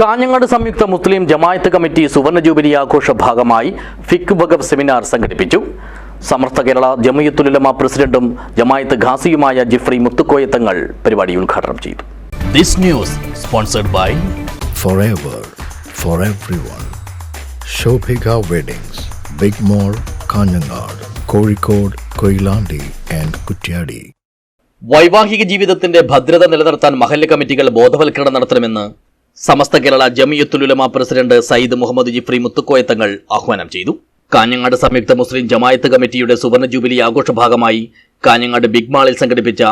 കാഞ്ഞങ്ങാട് സംയുക്ത മുസ്ലിം ജമായത്ത് കമ്മിറ്റി സുവർണ ജൂബിലി ആഘോഷ ഭാഗമായി ഫിക് ബഗബ് സെമിനാർ സംഘടിപ്പിച്ചു. സമർത്ഥ കേരള ജമയത്തുലമ പ്രസിഡന്റും ജമായത്ത് ഖാസിയുമായ ജിഫ്രി മുത്തുക്കോയത്തങ്ങൾ പരിപാടി ഉദ്ഘാടനം ചെയ്തു. This news sponsored by forever for everyone. Shobhika Weddings, big mall Kanhangad Kozhikode Koilandi and Kuttiady വൈവാഹിക ജീവിതത്തിന്റെ ഭദ്രത നിലനിർത്താൻ മഹല്ല് കമ്മിറ്റികൾ ബോധവൽക്കരണം നടത്തണമെന്ന് സമസ്ത കേരള ജമിയത്തുലുലമ പ്രസിഡന്റ് സയ്യിദ് മുഹമ്മദ് ജിഫ്രി മുത്തുക്കോയ തങ്ങൾ ആഹ്വാനം ചെയ്തു. കാഞ്ഞങ്ങാട് സംയുക്ത മുസ്ലിം ജമായത്ത് കമ്മിറ്റിയുടെ സുവർണ ജൂബിലി ആഘോഷ ഭാഗമായി കാഞ്ഞങ്ങാട് ബിഗ് മാളിൽ സംഘടിപ്പിച്ച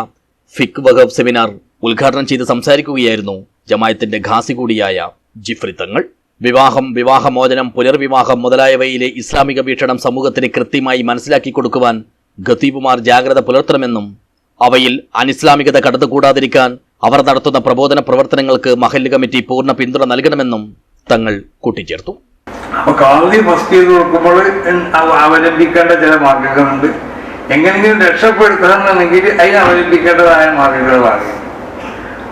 ഫിക് വഹബ് സെമിനാർ ഉദ്ഘാടനം ചെയ്ത് സംസാരിക്കുകയായിരുന്നു ജമായത്തിന്റെ ഘാസി കൂടിയായ ജിഫ്രി തങ്ങൾ. വിവാഹം വിവാഹമോചനം പുനർവിവാഹം മുതലായവയിലെ ഇസ്ലാമിക വീക്ഷണം സമൂഹത്തിന് കൃത്യമായി മനസ്സിലാക്കി കൊടുക്കുവാൻ ഖത്തീബുമാർ ജാഗ്രത പുലർത്തണമെന്നും അവയിൽ അനിസ്ലാമികത കടന്നുകൂടാതിരിക്കാൻ അവർ നടത്തുന്ന പ്രബോധന പ്രവർത്തനങ്ങൾക്ക് മഹല്ല് കമ്മിറ്റി പൂർണ പിന്തുണ നൽകണമെന്നും തങ്ങൾ കൂട്ടിച്ചേർത്തു. അപ്പൊ കാവതി ഫസ്റ്റ് ചെയ്ത് നോക്കുമ്പോൾ അവ- അവലംബിക്കേണ്ട ചില മാർഗങ്ങളുണ്ട്. എങ്ങനെയെങ്കിലും രക്ഷപ്പെടുത്തണമെന്നുണ്ടെങ്കിൽ അതിന് അവലംബിക്കേണ്ടതായ മാർഗങ്ങളാണ്.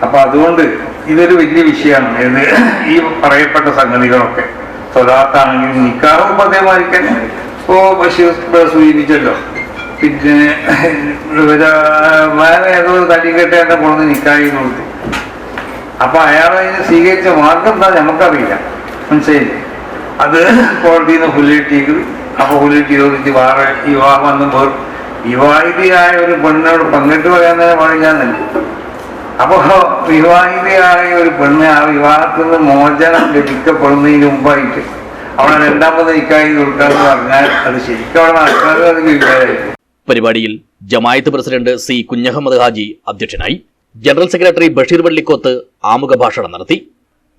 അപ്പൊ അതുകൊണ്ട് ഇതൊരു വലിയ വിഷയമാണ്. ഇത് ഈ പറയപ്പെട്ട സംഗതികളൊക്കെ. തൊലാത്താണെങ്കിലും നിക്കാറും അതേമാതിരി തന്നെ ഇപ്പോ ബഷീർ സൂചിപ്പിച്ചല്ലോ പിന്നെ വേറെ ഏതോ തടിക്കെട്ട് എന്നെ നിക്കാഹി കൊടുത്തു അപ്പൊ അയാൾ അതിന് സ്വീകരിച്ച മാർഗം എന്താ നമുക്കറിയില്ല മനസ്സിലായില്ലേ? അത് കോടതിയിൽ നിന്ന് പുല്ലിട്ടീക്ക് അപ്പൊ പുല്ലിട്ട് ചോദിച്ച് വേറെ വിവാഹം വന്നപ്പോൾ വിവാഹിതയായ ഒരു പെണ്ണിനോട് പങ്കിട്ട് പറയാൻ തന്നെ പാടില്ലാന്നല്ലേ അപ്പൊ വിവാഹിതയായ ഒരു പെണ്ണ് ആ വിവാഹത്തിൽ നിന്ന് മോചനം ലഭിക്കപ്പെടുന്നതിന് മുമ്പായിട്ട് അവളെ രണ്ടാമത് ഇക്കായി കൊടുക്കാന്ന് പറഞ്ഞാൽ അത് ശരിക്കും അവിടെ ആൾക്കാർ അത് വികാരമായിരിക്കും പരിപാടിയിൽ ജമായത്ത് പ്രസിഡന്റ് സി കുഞ്ഞഹമ്മദ് ഹാജി അധ്യക്ഷനായി ജനറൽ സെക്രട്ടറി ബഷീർ വള്ളിക്കോത്ത് ആമുഖ ഭാഷണം നടത്തി.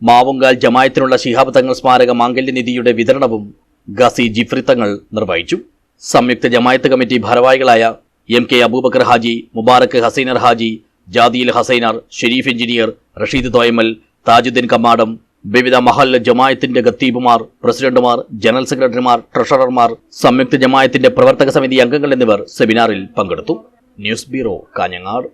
മാവുങ്കാൽ ജമായത്തിനുള്ള ശിഹാബ് തങ്ങൾ സ്മാരക മാംഗല്യനിധിയുടെ വിതരണവും ഗസി ജിഫ്രി തങ്ങൾ നിർവഹിച്ചു. സംയുക്ത ജമായത്ത് കമ്മിറ്റി ഭാരവാഹികളായ എം കെ അബൂബക്കർ ഹാജി മുബാറക്ക് ഹസൈനർ ഹാജി ജാദിയിൽ ഹസൈനർ ഷെരീഫ് എഞ്ചിനീയർ റഷീദ് തോയമൽ താജുദ്ദീൻ കമ്മാടം വിവിധ മഹല്ല ജമായത്തിന്റെ ഖത്തീബുമാർ പ്രസിഡന്റുമാർ ജനറൽ സെക്രട്ടറിമാർ ട്രഷറർമാർ സംയുക്ത ജമായത്തിന്റെ പ്രവർത്തക സമിതി അംഗങ്ങൾ എന്നിവർ സെമിനാറിൽ പങ്കെടുത്തു. News bureau Kanhangad.